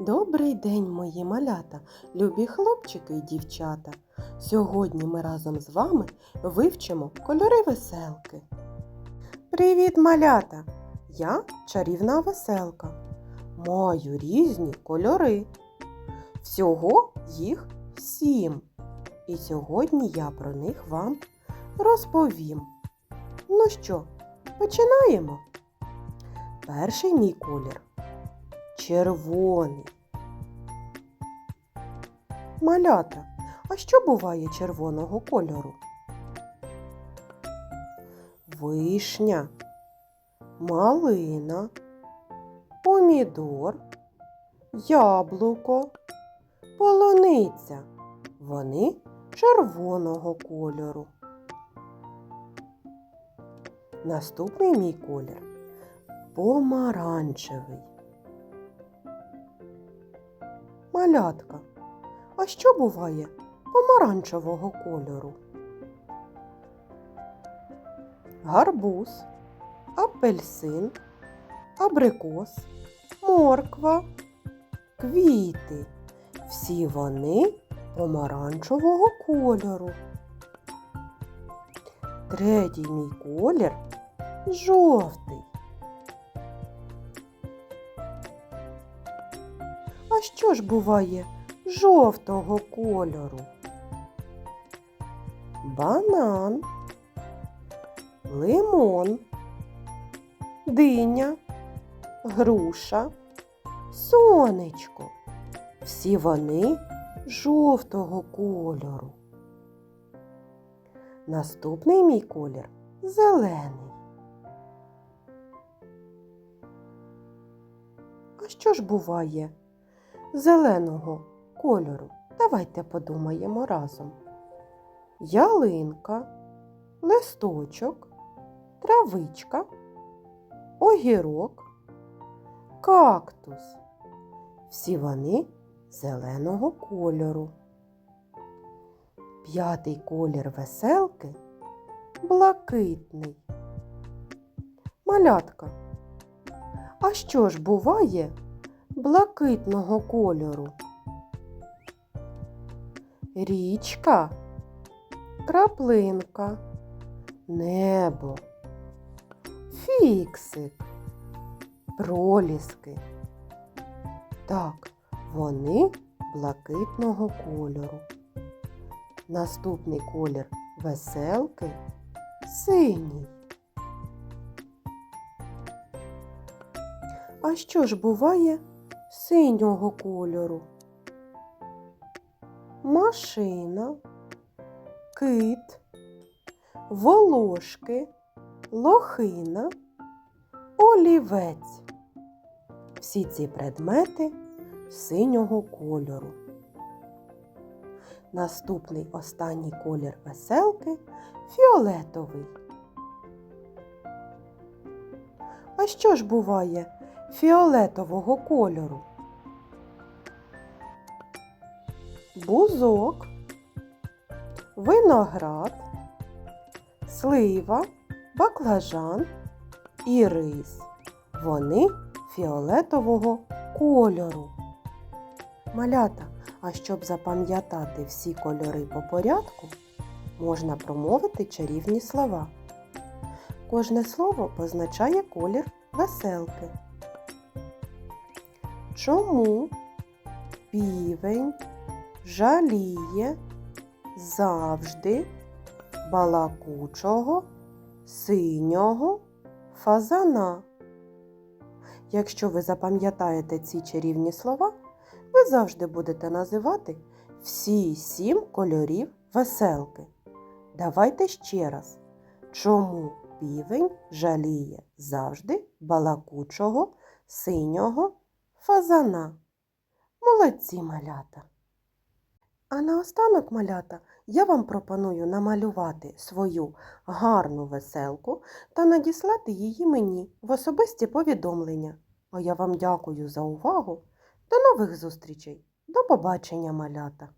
Добрий день, мої малята, любі хлопчики і дівчата. Сьогодні ми разом з вами вивчимо кольори веселки. Привіт, малята! Я чарівна веселка. Маю різні кольори. Всього їх сім. І сьогодні я про них вам розповім. Ну що, починаємо? Перший мій колір червоний. Малята, а що буває червоного кольору? Вишня, малина, помідор, яблуко, полуниця. Вони червоного кольору. Наступний мій колір помаранчевий. Малятка. А що буває помаранчевого кольору? Гарбуз, апельсин, абрикос, морква, квіти. Всі вони помаранчевого кольору. Третій мій колір жовтий. А що ж буває жовтого кольору? Банан, лимон, диня, груша, сонечко. Всі вони жовтого кольору. Наступний мій колір зелений. А що ж буває зеленого кольору? Давайте подумаємо разом. Ялинка, листочок, травичка, огірок, кактус. Всі вони зеленого кольору. П'ятий колір веселки блакитний. Малятка. А що ж буває блакитного кольору? Річка, краплинка, небо, фіксик, проліски. Так, вони блакитного кольору. Наступний колір веселки синій. А що ж буває синього кольору? Машина, кит, волошки, лохина, олівець. Всі ці предмети синього кольору. Наступний останній колір веселки фіолетовий. А що ж буває фіолетового кольору? Бузок, виноград, слива, баклажан і рис. Вони фіолетового кольору. Малята, а щоб запам'ятати всі кольори по порядку, можна промовити чарівні слова. Кожне слово позначає колір веселки. Чому півень жаліє завжди балакучого синього фазана? Якщо ви запам'ятаєте ці чарівні слова, ви завжди будете називати всі сім кольорів веселки. Давайте ще раз. Чому півень жаліє завжди балакучого синього фазана? Молодці малята! А наостанок, малята, я вам пропоную намалювати свою гарну веселку та надіслати її мені в особисті повідомлення. А я вам дякую за увагу. До нових зустрічей. До побачення, малята!